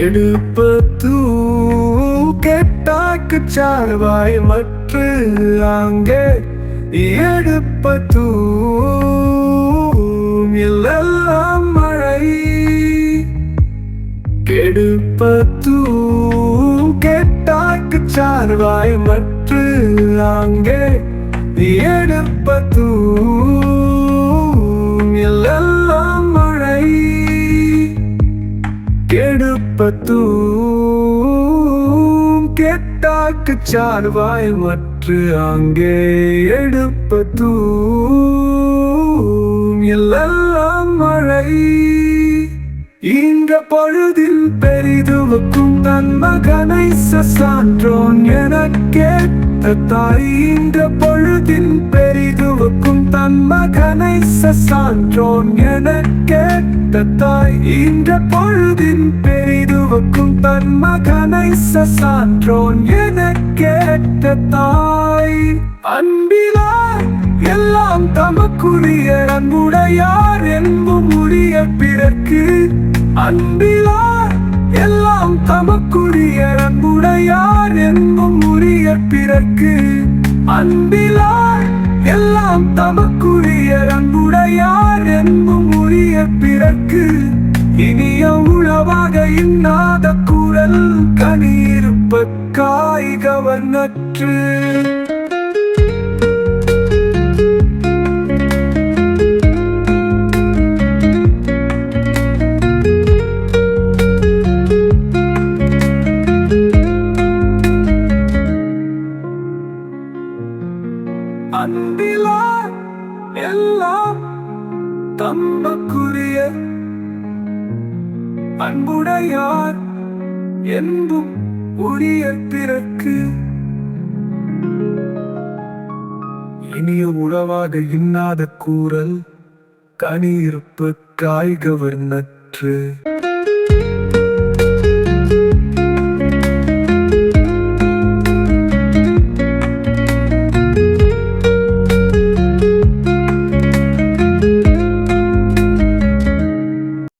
கெடுப்பது கெட்டாக்கு சார்வாய் மற்று அங்கே எடுப்பது எல்லாம் மழை. கெடுப்பது கெட்டாக்கு சார்வாய் மற்று அங்கே எடுப்பது தூம் கெட்டாக்கு சார்வாய் மற்று அங்கே எடுப்ப தூம். எல்லாம் மழை இந்த பொழுதில் பெரிதுவுக்கும் தன் மகனை சான்றோன் என கேட்ட தாய். இந்த பொழுதில் பெரிதுவுக்கும் தன் மகனை சான்றோன் என கேட்ட தாய். இந்த பொழுதின் பெரிய பெரிதுவுக்கும் தன் மகனை சசான்றோன் என கேட்ட தாய் அன்பிலார் எல்லாம் தமக்குரிய அன்புடையார் என்பும் உரிய பிறர்க்கு. அன்பிலார் எல்லாம் தமக்குரிய அன்புடையார் என்பும் உரிய பிறர்க்கு. அன்பிலார் எல்லாம் தமக்குரிய அன்புடையார் என்பும் உரிய பிறர்க்கு. இனிய உறவாக இன்னாத குரல் கனியிருப்ப காய் கவர்நற்று அன்பிலார் எல்லாம் தம்பக்குரிய அன்புடையார் என்பும் உரிய பிறக்கு இனிய உறவாக இன்னாத கூறல் கனி இருப்பு காய்கவர் நற்று